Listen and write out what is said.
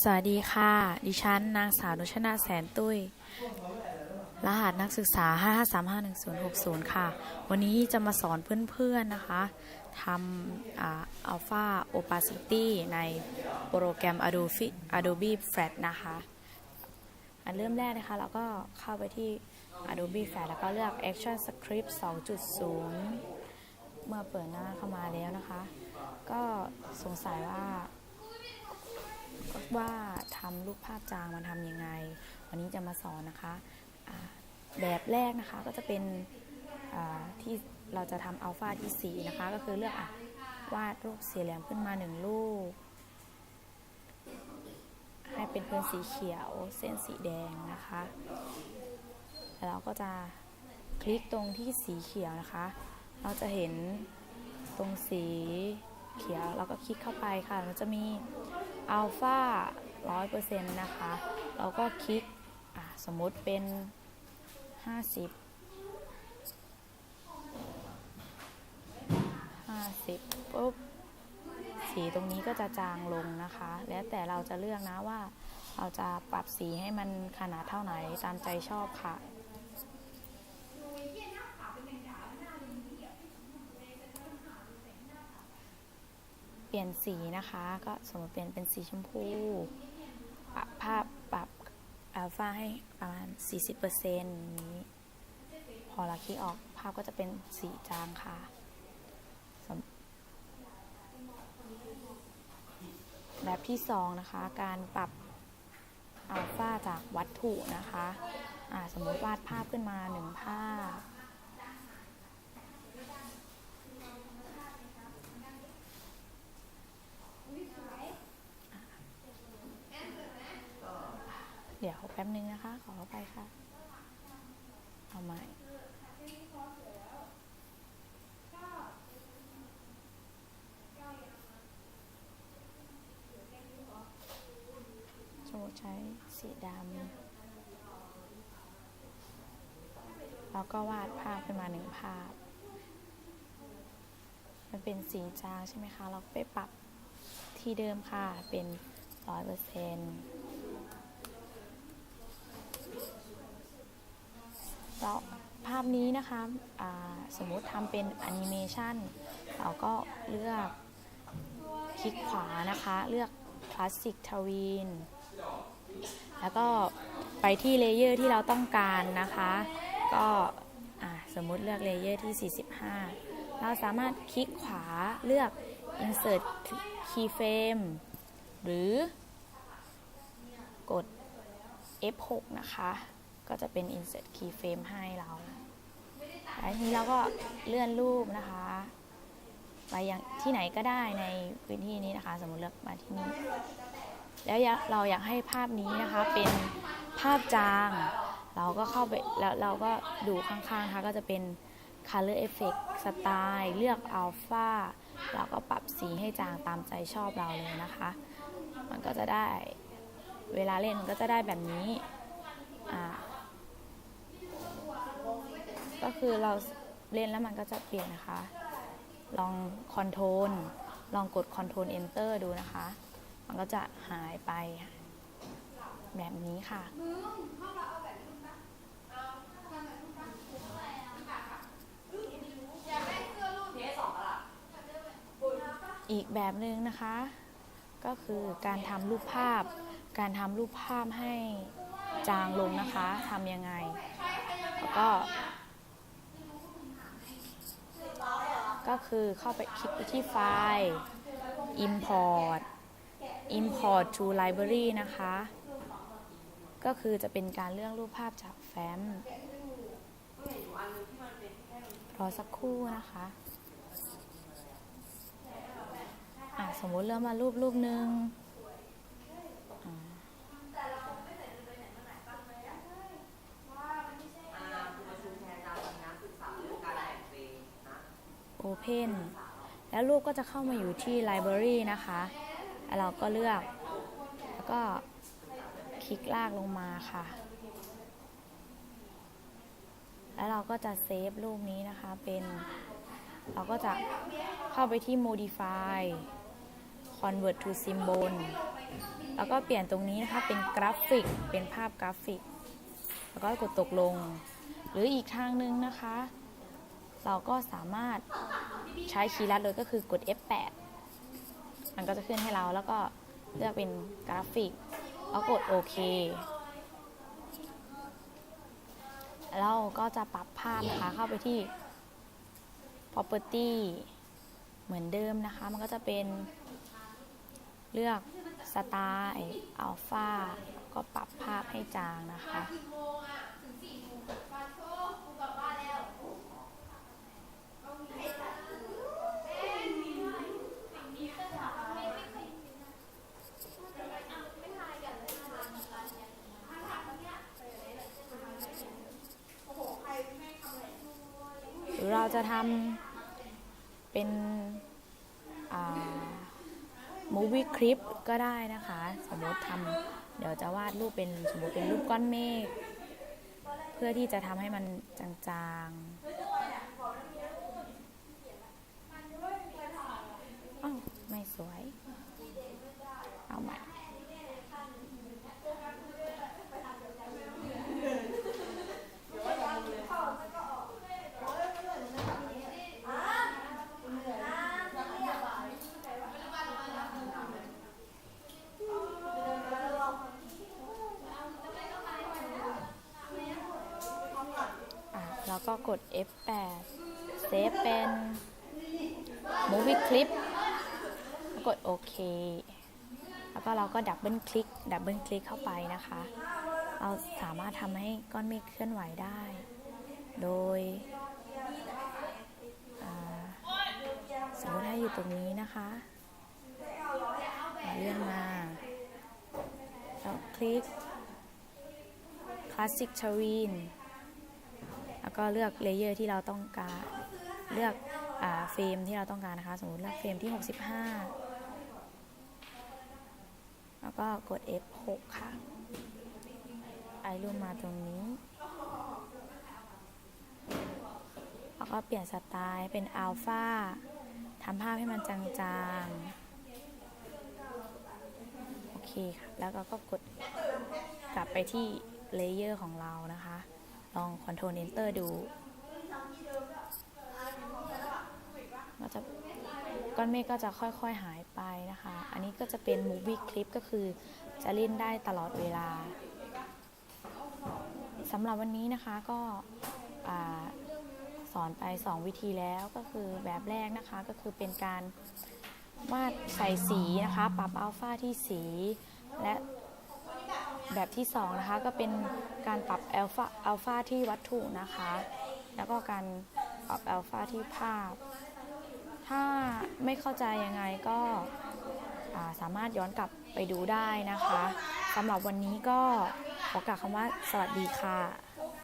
สวัสดีค่ะ ดิฉัน นางสาวนุชนาแสนตุ้ย รหัสนักศึกษา 5535160 ค่ะ วันนี้จะมาสอนเพื่อนๆนะคะทำอัลฟาโอปาซิตี้ในโปรแกรม Adobe Adobe Flash นะคะ อันเริ่มแรกนะคะ เราก็เข้าไปที่ Adobe Flash แล้วก็เลือก Action Script 2.0 เมื่อเปิดหน้าเข้ามาแล้วนะคะ ก็สงสัยว่า ว่าทำรูปภาพจางมันทำยังไง วันนี้จะมาสอนนะคะแบบแรกนะคะก็จะเป็นที่เราจะทำอัลฟาที่4นะคะ ก็คือเลือกอวาดรูปสี่เหลี่ยมขึ้นมาหนึ่งรูป ให้เป็นพื้นสีเขียวเส้นสีแดงนะคะ แล้วเราก็จะคลิกตรงที่สีเขียวนะคะ เราจะเห็นตรงสีเขียวเราก็คลิกเข้าไปค่ะมันจะมี อัลฟาร้อยเปอร์เซ็นต์นะคะ เราก็คลิกสมมติเป็น 50 50ปุ๊บสีตรงนี้ก็จะจางลงนะคะ แล้วแต่เราจะเลือกนะว่าเราจะปรับสีให้มันขนาดเท่าไหนตามใจชอบค่ะ ปลี่ยนสีนะคะ ก็สมมติเปลี่ยนเป็นสีชมพูปรับภาพปรับอัลฟาให้ประมาณ 40%นี้ พอเราคลิกออกภาพก็จะเป็นสีจางค่ะแบบที่สองนะคะ การปรับอัลฟาจากวัตถุนะคะอ่าสมมติวาดภาพขึ้นมาหนึ่งภาพ เดี๋ยวแป๊บนึงนะคะ ขอเข้าไปค่ะ เอาใหม่ สมมติใช้สีดำแล้วก็วาดภาพขึ้นมาหนึ่งภาพ มันเป็นสีจางใช่ไหมคะ เราไปปรับที่เดิมค่ะ เป็นร้อยเปอร์เซ็นต์ แล้วภาพนี้นะคะสมมุติทำเป็นแอนิเมชันเราก็เลือกคลิกขวานะคะ เลือกคลาสสิกทวีนแล้วก็ไปที่เลเยอร์ที่เราต้องการนะคะ ก็สมมุติเลือกเลเยอร์ที่ 45 เราสามารถคลิกขวาเลือก insert keyframe หรือกด F6 นะคะ ก็จะเป็น insert keyframe ให้เราแล้วทีนี้เราก็เลื่อนรูปนะคะ ไปยังที่ไหนก็ได้ในพื้นที่นี้นะคะ สมมติเลือกมาที่นี่ แล้วเราอยากให้ภาพนี้นะคะเป็นภาพจาง เราก็เข้าไปแล้วเราก็ดูข้างๆนะคะก็จะเป็น color effect สไตล์เลือก alpha เราก็ปรับสีให้จางตามใจชอบเราเลยนะคะ มันก็จะได้เวลาเล่นมันก็จะได้แบบนี้ อ่า ก็คือเราเล่นแล้วมันก็จะเปลี่ยนนะคะ ลองคอนโทรลลองกดคอนโทรล enter ดูนะคะ มันก็จะหายไปแบบนี้ค่ะ อีกแบบหนึ่งนะคะ ก็คือการทำรูปภาพ การทำรูปภาพให้จางลงนะคะ ทำยังไง แล้วก็ ก็คือเข้าไปคลิกไปที่ไฟล์ import import to library นะคะ ก็คือจะเป็นการเลือกรูปภาพจากแฟ้ม รอสักครู่นะคะะสมมุติเริ่มมารูปรูปหนึ่ง แล้วรูปก็จะเข้ามาอยู่ที่ Library นะคะแล้วเราก็เลือก แล้วก็คลิกลากลงมาค่ะ แล้วเราก็จะเซฟรูปนี้นะคะเป็น เราก็จะเข้าไปที่ Modify Convert to Symbol แล้วก็เปลี่ยนตรงนี้นะคะเป็นกราฟิก เป็นภาพกราฟิก แล้วก็กดตกลง หรืออีกทางหนึ่งนะคะ เราก็สามารถ ใช้คีย์ลัดเลยก็คือกด F8 มันก็จะขึ้นให้เราแล้วก็เลือกเป็นกราฟิกแล้วกดโอเคเราก็จะปรับภาพนะคะเข้าไปที่ property เหมือนเดิมนะคะ มันก็จะเป็นเลือกสไตล์อัลฟาก็ปรับภาพให้จางนะคะ เราจะทำเป็นมูวี่คลิปก็ได้นะคะ สมมติทำเดี๋ยวจะวาดรูปเป็นสมมติเป็นรูปก้อนเมฆเพื่อที่จะทำให้มันจางๆอ้าวไม่สวย เอาใหม่ อะ แล้วก็กด F8 เซฟเป็น Movie Clip แล้วกดโอเค แล้วก็เราก็ดับเบิลคลิก ดับเบิลคลิกเข้าไปนะคะ เราสามารถทำให้ก้อนเมฆเคลื่อนไหวได้ โดยสมมติให้อยู่ตรงนี้นะคะเลื่อนมาแล้วคลิก Classic Terrain แล้วก็เลือกเลเยอร์ที่เราต้องการเลือกเฟรมที่เราต้องการนะคะ สมมติเลือกเฟรมที่ 65 แล้วก็กด F6 ค่ะ ไอรูปมาตรงนี้ แล้วก็เปลี่ยนสไตล์เป็นอัลฟาทำภาพให้มันจางๆ โอเคค่ะ แล้วก็ก็กดกลับไปที่เลเยอร์ของเรานะคะ ลอง Ctrl Enter ดู ก็จะก้อนเมฆก็จะค่อยๆหายไปนะคะ อันนี้ก็จะเป็น Movie Clip ก็คือจะเล่นได้ตลอดเวลาสำหรับวันนี้นะคะก็สอนไป 2 วิธีแล้วก็คือแบบแรกนะคะก็คือเป็นการวาดใส่สีนะคะ ปรับอัลฟาที่สี และ แบบที่2นะคะก็เป็นการปรับอัลฟาอัลฟาที่วัตถุนะคะ แล้วก็การปรับอัลฟาที่ภาพ ถ้าไม่เข้าใจยังไงก็สามารถย้อนกลับไปดูได้นะคะสำหรับวันนี้ก็ขอกล่าวคำว่าสวัสดีค่ะ